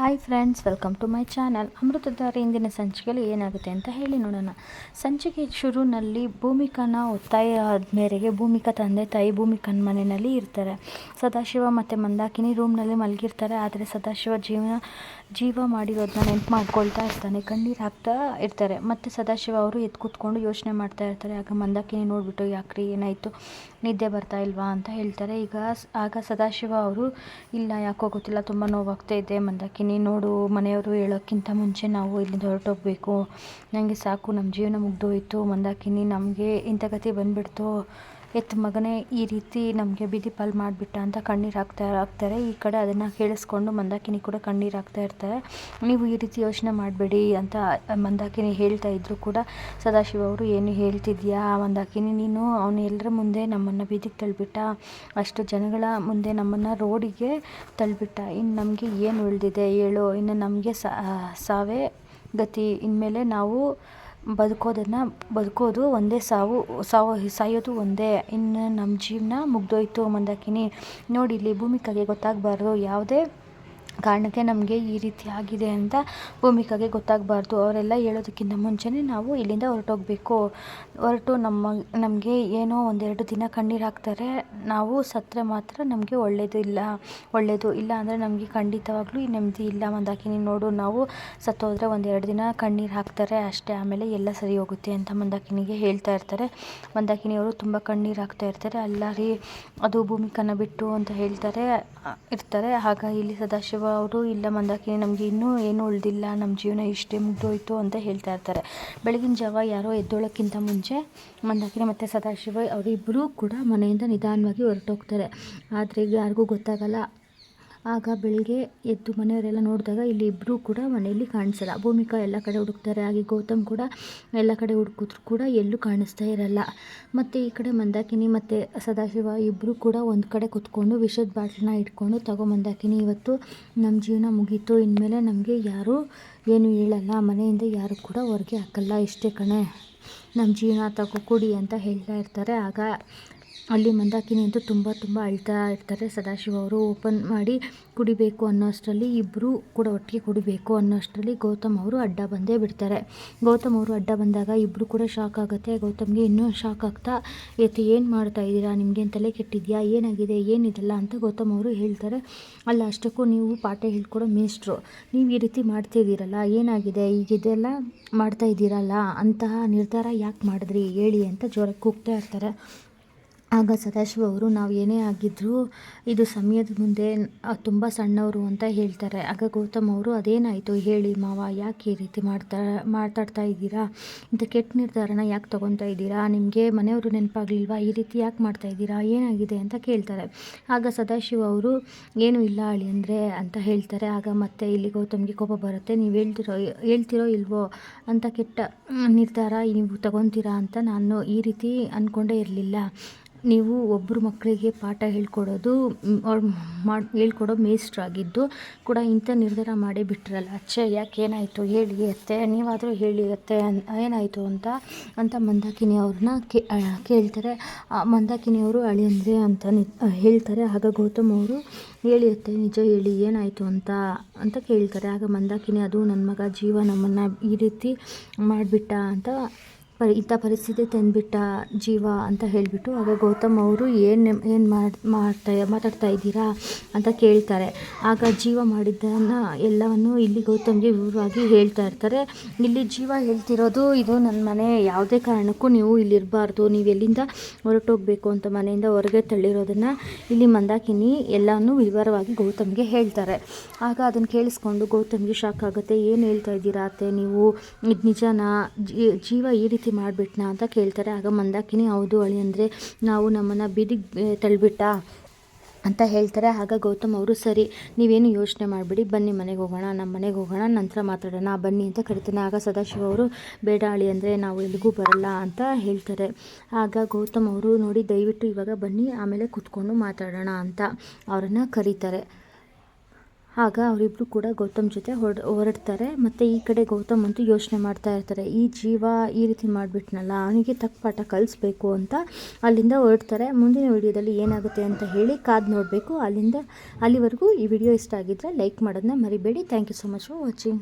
Hi friends welcome to my channel Amruthadhaare ಇಂದಿನ ಸಂಚಿಕೆಯಲ್ಲಿ ಏನಾಗುತ್ತೆ ಅಂತ ಹೇಳಿ ನೋಡೋಣ. ಸಂಚಿಕೆ ಶುರುವಿನಲ್ಲಿ ಭೂಮಿಕನ ಒತ್ತಾಯ ಮೇರೆಗೆ ಭೂಮಿಕಾ ತಂದೆ, ತಾಯಿ ಭೂಮಿಕನ ಮನೆಯಲ್ಲಿ ಇರ್ತಾರೆ. ಸದಾಶಿವ ಮತ್ತು ಮಂದಾಕಿನಿ ರೂಮ್ನಲ್ಲಿ ಮಲಗಿರ್ತಾರೆ. ಆದರೆ ಸದಾಶಿವ ಜೀವನ, ಜೀವ ಮಾಡಿರೋದನ್ನ ನೆನ್ಪು ಮಾಡ್ಕೊಳ್ತಾ ಇರ್ತಾನೆ. ಕಣ್ಣೀರು ಹಾಕ್ತಾ ಇರ್ತಾರೆ. ಮತ್ತು ಸದಾಶಿವ ಅವರು ಎದ್ದು ಕೂತ್ಕೊಂಡು ಯೋಚನೆ ಮಾಡ್ತಾ ಇರ್ತಾರೆ. ಆಗ ಮಂದಾಕಿನಿ ನೋಡಿಬಿಟ್ಟು, ಯಾಕ್ರಿ, ಏನಾಯಿತು? ನಿದ್ದೆ ಬರ್ತಾ ಇಲ್ವಾ? ಅಂತ ಹೇಳ್ತಾರೆ. ಈಗ ಆಗ ಸದಾಶಿವ ಅವರು, ಇಲ್ಲ, ಯಾಕೋ ಗೊತ್ತಿಲ್ಲ, ತುಂಬ ನೋವಾಗ್ತಾ ಇದೆ. ಮಂದಾಕಿನಿ ನೋಡು, ಮನೆಯವರು ಹೇಳೋಕ್ಕಿಂತ ಮುಂಚೆ ನಾವು ಇಲ್ಲಿಂದ ಹೊರಟೋಗ್ಬೇಕು. ನನಗೆ ಸಾಕು ನಮ್ಮ ಜೀವನ ಮುಗ್ದೋಯ್ತು. ಮಂದಾಕಿನಿ, ನಮಗೆ ಇಂಥ ಗತಿ ಬಂದ್ಬಿಡ್ತು. ಎತ್ತು ಮಗನೇ ಈ ರೀತಿ ನಮಗೆ ಬೀದಿ ಪಾಲು ಮಾಡಿಬಿಟ್ಟ ಅಂತ ಕಣ್ಣೀರು ಹಾಕ್ತಾ ಹಾಕ್ತಾರೆ. ಈ ಕಡೆ ಅದನ್ನು ಕೇಳಿಸ್ಕೊಂಡು ಮಂದಾಕಿನಿ ಕೂಡ ಕಣ್ಣೀರು ಹಾಕ್ತಾ ಇರ್ತಾರೆ. ನೀವು ಈ ರೀತಿ ಯೋಚನೆ ಮಾಡಬೇಡಿ ಅಂತ ಮಂದಾಕಿನಿ ಹೇಳ್ತಾ ಇದ್ರು ಕೂಡ ಸದಾಶಿವ ಅವರು, ಏನು ಹೇಳ್ತಿದ್ಯಾ ಮಂದಾಕಿನಿ? ನೀನು ಅವನು ಎಲ್ಲರ ಮುಂದೆ ನಮ್ಮನ್ನು ಬೀದಿಗೆ ತಳ್ಳಿಬಿಟ್ಟ ಅಷ್ಟು ಜನಗಳ ಮುಂದೆ ನಮ್ಮನ್ನು ರೋಡಿಗೆ ತಳ್ಳಿಬಿಟ್ಟ ಇನ್ನು ನಮಗೆ ಏನು ಉಳಿದಿದೆ ಹೇಳು. ಇನ್ನು ನಮಗೆ ಸಾವೇ ಗತಿ. ಇನ್ಮೇಲೆ ನಾವು ಬದುಕೋದನ್ನು, ಬದುಕೋದು ಒಂದೇ ಸಾವು ಸಾವು ಸಾಯೋದು ಒಂದೇ. ಇನ್ನು ನಮ್ಮ ಜೀವನ ಮುಗಿದೋಯ್ತು ಮಂದಾಕಿನಿ. ನೋಡಿ ಇಲ್ಲಿ ಭೂಮಿಕಾಗೆ ಗೊತ್ತಾಗಬಾರ್ದು. ಯಾವುದೇ ಕಾರಣಕ್ಕೆ ನಮಗೆ ಈ ರೀತಿ ಆಗಿದೆ ಅಂತ ಭೂಮಿಕಾಗೆ ಗೊತ್ತಾಗಬಾರ್ದು. ಅವರೆಲ್ಲ ಹೇಳೋದಕ್ಕಿಂತ ಮುಂಚೆನೇ ನಾವು ಇಲ್ಲಿಂದ ಹೊರಟೋಗ್ಬೇಕು. ಹೊರಟು ನಮ್ಮ, ನಮಗೆ ಏನೋ ಒಂದೆರಡು ದಿನ ಕಣ್ಣೀರು ಹಾಕ್ತಾರೆ. ನಾವು ಸತ್ತರೆ ಮಾತ್ರ ನಮಗೆ ಒಳ್ಳೆಯದು ಇಲ್ಲ. ಒಳ್ಳೆಯದು ಇಲ್ಲ ಅಂದರೆ ನಮಗೆ ಖಂಡಿತವಾಗ್ಲೂ ಈ ನೆಮ್ಮದಿ ಇಲ್ಲ. ಮಂದಾಕಿನಿ ನೋಡು, ನಾವು ಸತ್ತೋದ್ರೆ ಒಂದೆರಡು ದಿನ ಕಣ್ಣೀರು ಹಾಕ್ತಾರೆ. ಅಷ್ಟೇ ಆಮೇಲೆ ಎಲ್ಲ ಸರಿ ಹೋಗುತ್ತೆ ಅಂತ ಮಂದಾಕಿನಿಗೆ ಹೇಳ್ತಾ ಇರ್ತಾರೆ. ಮಂದಾಕಿನಿ ಅವರು ತುಂಬ ಕಣ್ಣೀರು ಹಾಕ್ತಾ ಇರ್ತಾರೆ. ಅಲ್ಲ ರೀ, ಅದು ಭೂಮಿಕನ ಬಿಟ್ಟು ಅಂತ ಹೇಳ್ತಾರೆ ಇರ್ತಾರೆ. ಆಗ ಇಲ್ಲಿ ಸದಾಶಿವ ಅವರು ಇಲ್ಲ ಮಂದಾಕಿನಿ ನಮಗೆ ಇನ್ನೂ ಏನು ಉಳಿದಿಲ್ಲ ನಮ್ಮ ಜೀವನ ಇಷ್ಟೇ ಮುಗ್ದೋಯ್ತು ಅಂತ ಹೇಳ್ತಾ ಇರ್ತಾರೆ. ಬೆಳಗಿನ ಜಾವ ಯಾರೋ ಎದ್ದೋಳಕ್ಕಿಂತ ಮುಂಚೆ ಮಂದಾಕಿನಿ ಮತ್ತು ಸದಾಶಿವ ಅವರಿಬ್ಬರೂ ಕೂಡ ಮನೆಯಿಂದ ನಿಧಾನವಾಗಿ ಹೊರಟೋಗ್ತಾರೆ. ಆದರೆ ಯಾರಿಗೂ ಗೊತ್ತಾಗಲ್ಲ ಆಗ ಬೆಳಿಗ್ಗೆ ಎದ್ದು ಮನೆಯವರೆಲ್ಲ ನೋಡಿದಾಗ ಇಲ್ಲಿ ಇಬ್ಬರೂ ಕೂಡ ಮನೆಯಲ್ಲಿ ಕಾಣಿಸಲ್ಲ. ಭೂಮಿಕಾ ಎಲ್ಲ ಕಡೆ ಹುಡುಕ್ತಾರೆ. ಹಾಗೆ ಗೌತಮ್ ಕೂಡ ಎಲ್ಲ ಕಡೆ ಹುಡುಕಿದ್ರು ಕೂಡ ಎಲ್ಲೂ ಕಾಣಿಸ್ತಾ ಇರಲ್ಲ. ಮತ್ತು ಈ ಕಡೆ ಮಂದಾಕಿನಿ ಮತ್ತು ಸದಾಶಿವ ಇಬ್ಬರೂ ಕೂಡ ಒಂದು ಕಡೆ ಕುತ್ಕೊಂಡು ವಿಷದ ಬಾಟ್ಲನ್ನ ಇಟ್ಕೊಂಡು, ತಗೋ ಮಂದಾಕಿನಿ, ಇವತ್ತು ನಮ್ಮ ಜೀವನ ಮುಗೀತು. ಇನ್ಮೇಲೆ ನಮಗೆ ಯಾರೂ ಏನು ಹೇಳಲ್ಲ. ಮನೆಯಿಂದ ಯಾರು ಕೂಡ ಹೊರಗೆ ಹಾಕಲ್ಲ. ಇಷ್ಟೇ ಕಣೆ. ನಮ್ಮ ಜೀವನ ತಗೋ, ಕೊಡಿ ಅಂತ ಹೇಳ್ತಾ ಇರ್ತಾರೆ. ಆಗ ಅಲ್ಲಿ ಮಂದಾಕಿನಿ ಅಂತೂ ತುಂಬ ತುಂಬ ಅಳ್ತಾ ಇರ್ತಾರೆ. ಸದಾಶಿವ ಅವರು ಓಪನ್ ಮಾಡಿ ಕುಡಿಬೇಕು ಅನ್ನೋಷ್ಟರಲ್ಲಿ ಇಬ್ಬರೂ ಕೂಡ ಒಟ್ಟಿಗೆ ಕುಡಿಬೇಕು ಅನ್ನೋಷ್ಟರಲ್ಲಿ ಗೌತಮ್ ಅವರು ಅಡ್ಡ ಬಂದೇ ಬಿಡ್ತಾರೆ. ಗೌತಮ್ ಅವರು ಅಡ್ಡ ಬಂದಾಗ ಇಬ್ಬರು ಕೂಡ ಶಾಕ್ ಆಗುತ್ತೆ. ಗೌತಮ್ಗೆ ಇನ್ನೂ ಶಾಕ್ ಆಗ್ತಾ ಇವತ್ತು ಏನು ಮಾಡ್ತಾ ಇದ್ದೀರಾ? ಏನು ತಲೆ ಕೆಟ್ಟಿದೆಯಾ? ಏನಾಗಿದೆ? ಏನಿದೆಲ್ಲ? ಅಂತ ಗೌತಮ್ ಅವರು ಹೇಳ್ತಾರೆ. ಅಲ್ಲ, ಅಷ್ಟಕ್ಕೂ ನೀವು ಪಾಠ ಹೇಳ್ಕೊಡೋ ಮೇಸ್ಟ್ರು ನೀವು ಈ ರೀತಿ ಮಾಡ್ತಿದ್ದೀರಲ್ಲ ಏನಾಗಿದೆ? ಈಗಿದೆಲ್ಲ ಮಾಡ್ತಾ ಇದ್ದೀರಲ್ಲ, ಅಂತಹ ನಿರ್ಧಾರ ಯಾಕೆ ಮಾಡಿದ್ರಿ? ಹೇಳಿ ಅಂತ ಜೋರಾಗಿ ಕೂಗ್ತಾ ಇರ್ತಾರೆ. ಆಗ ಸದಾಶಿವ ಅವರು, ನಾವು ಏನೇ ಆಗಿದ್ದರೂ ಇದು ಸಮಯದ ಮುಂದೆ ತುಂಬ ಸಣ್ಣವರು ಅಂತ ಹೇಳ್ತಾರೆ. ಆಗ ಗೌತಮ್ ಅವರು, ಅದೇನಾಯಿತು? ಹೇಳಿ ಮಾವ, ಯಾಕೆ ಈ ರೀತಿ ಮಾಡ್ತಾ, ಮಾತಾಡ್ತಾ ಇದ್ದೀರಾ? ಇಂಥ ಕೆಟ್ಟ ನಿರ್ಧಾರನ ಯಾಕೆ ತೊಗೊತಾ ಇದ್ದೀರಾ? ನಿಮಗೆ ಮನೆಯವರು ನೆನಪಾಗ್ಲಿಲ್ವಾ? ಈ ರೀತಿ ಯಾಕೆ ಮಾಡ್ತಾ ಇದ್ದೀರಾ? ಏನಾಗಿದೆ? ಅಂತ ಕೇಳ್ತಾರೆ. ಆಗ ಸದಾಶಿವ ಅವರು, ಏನೂ ಇಲ್ಲ ಅಳಿ ಅಂದರೆ ಅಂತ ಹೇಳ್ತಾರೆ. ಆಗ ಮತ್ತೆ ಇಲ್ಲಿ ಗೌತಮ್ಗೆ ಕೋಪ ಬರುತ್ತೆ. ನೀವು ಹೇಳ್ತಿರೋ ಹೇಳ್ತಿರೋ ಇಲ್ವೋ? ಅಂತ ಕೆಟ್ಟ ನಿರ್ಧಾರ ನೀವು ತಗೊತೀರಾ ಅಂತ ನಾನು ಈ ರೀತಿ ಅಂದ್ಕೊಂಡೇ ಇರಲಿಲ್ಲ. ನೀವು ಒಬ್ಬರು ಮಕ್ಕಳಿಗೆ ಪಾಠ ಹೇಳ್ಕೊಡೋದು ಅವ್ರು ಮಾಡಿ, ಹೇಳ್ಕೊಡೋ ಮೇಷ್ಟ್ರಾಗಿದ್ದು ಕೂಡ ಇಂಥ ನಿರ್ಧಾರ ಮಾಡಿ ಬಿಟ್ರಲ್ಲ. ಅಚ್ಚೆ ಯಾಕೆ ಏನಾಯಿತು ಹೇಳಿ ಅತ್ತೆ, ನೀವಾದರೂ ಹೇಳಿ ಅತ್ತೆ ಏನಾಯಿತು ಅಂತ ಅಂತ ಮಂದಾಕಿನಿ ಅವ್ರನ್ನ ಕೇಳ್ತಾರೆ. ಮಂದಾಕಿನಿ ಅವರು ಅಳಿಯಂದ್ರೆ ಅಂತ ಹೇಳ್ತಾರೆ. ಆಗ ಗೌತಮ್ ಅವರು, ಹೇಳಿ ಅತ್ತೆ, ನಿಜ ಹೇಳಿ, ಏನಾಯಿತು ಅಂತ ಅಂತ ಕೇಳ್ತಾರೆ. ಆಗ ಮಂದಾಕಿನಿ, ಅದು ನನ್ನ ಮಗ, ಜೀವ ನಮ್ಮನ್ನು ಈ ರೀತಿ ಮಾಡಿಬಿಟ್ಟ ಅಂತ ಪ ಇಂಥ ಪರಿಸ್ಥಿತಿ ತಂದುಬಿಟ್ಟ ಜೀವ ಅಂತ ಹೇಳಿಬಿಟ್ಟು ಆಗ ಗೌತಮ್ ಅವರು ಏನು ಏನು ಮಾಡಿ, ಮಾಡ್ತಾ, ಮಾತಾಡ್ತಾ ಇದ್ದೀರಾ ಅಂತ ಕೇಳ್ತಾರೆ. ಆಗ ಜೀವ ಮಾಡಿದ್ದನ್ನು ಎಲ್ಲವನ್ನು ಇಲ್ಲಿ ಗೌತಮ್ಗೆ ವಿವರವಾಗಿ ಹೇಳ್ತಾ ಇರ್ತಾರೆ. ಇಲ್ಲಿ ಜೀವ ಹೇಳ್ತಿರೋದು ಇದು ನನ್ನ ಮನೆ, ಯಾವುದೇ ಕಾರಣಕ್ಕೂ ನೀವು ಇಲ್ಲಿರಬಾರ್ದು ನೀವು ಎಲ್ಲಿಂದ ಹೊರಟೋಗ್ಬೇಕು ಅಂತ ಮನೆಯಿಂದ ಹೊರಗೆ ತಳ್ಳಿರೋದನ್ನು ಇಲ್ಲಿ ಮಂದಾಕಿನಿ ಎಲ್ಲನೂ ವಿವರವಾಗಿ ಗೌತಮ್ಗೆ ಹೇಳ್ತಾರೆ. ಆಗ ಅದನ್ನು ಕೇಳಿಸ್ಕೊಂಡು ಗೌತಮ್ಗೆ ಶಾಕ್ ಆಗುತ್ತೆ. ಏನು ಹೇಳ್ತಾ ಇದ್ದೀರಾ ಅತ್ತೆ ನೀವು? ಇದು ನಿಜನಾ? ಜೀವ ಈ ರೀತಿ ಮಾಡಿಬಿಟ್ನಾ ಅಂತ ಕೇಳ್ತಾರೆ. ಆಗ ಮಂದಾಕಿನಿ, ಹೌದು ಅಳಿ, ಅಂದರೆ ನಾವು ನಮ್ಮನ್ನು ಬೀದಿಗೆ ತಳ್ಳಿಬಿಟ್ಟ ಅಂತ ಹೇಳ್ತಾರೆ. ಆಗ ಗೌತಮ್ ಅವರು, ಸರಿ, ನೀವೇನು ಯೋಚನೆ ಮಾಡಿಬಿಡಿ, ಬನ್ನಿ ಮನೆಗೆ ಹೋಗೋಣ ನಮ್ಮ ಮನೆಗೆ ಹೋಗೋಣ, ನಂತರ ಮಾತಾಡೋಣ, ಬನ್ನಿ ಅಂತ ಕರಿತಾನೆ. ಆಗ ಸದಾಶಿವ ಅವರು, ಬೇಡ ಅಳಿ, ಅಂದರೆ ನಾವು ಎಲ್ಲಿಗೂ ಬರಲ್ಲ ಅಂತ ಹೇಳ್ತಾರೆ. ಆಗ ಗೌತಮ್ ಅವರು ನೋಡಿ, ದಯವಿಟ್ಟು ಇವಾಗ ಬನ್ನಿ, ಆಮೇಲೆ ಕುತ್ಕೊಂಡು ಮಾತಾಡೋಣ ಅಂತ ಅವರನ್ನು ಕರೀತಾರೆ. ಆಗ ಅವರಿಬ್ರು ಕೂಡ ಗೌತಮ್ ಜೊತೆ ಹೊರ, ಹೊರಡ್ತಾರೆ. ಮತ್ತು ಈ ಕಡೆ ಗೌತಮ್ ಅಂತೂ ಯೋಚನೆ ಮಾಡ್ತಾ ಇರ್ತಾರೆ. ಈ ಜೀವ ಈ ರೀತಿ ಮಾಡಿಬಿಟ್ನಲ್ಲ, ಅವನಿಗೆ ತಕ್ಕ ಪಾಠ ಕಲಿಸ್ಬೇಕು ಅಂತ ಅಲ್ಲಿಂದ ಹೊರಡ್ತಾರೆ. ಮುಂದಿನ ವಿಡಿಯೋದಲ್ಲಿ ಏನಾಗುತ್ತೆ ಅಂತ ಹೇಳಿ ಕಾದು ನೋಡಬೇಕು. ಅಲ್ಲಿಂದ, ಅಲ್ಲಿವರೆಗೂ ಈ ವಿಡಿಯೋ ಇಷ್ಟ ಆಗಿದ್ದರೆ ಲೈಕ್ ಮಾಡೋದನ್ನ ಮರಿಬೇಡಿ. Thank you so much for watching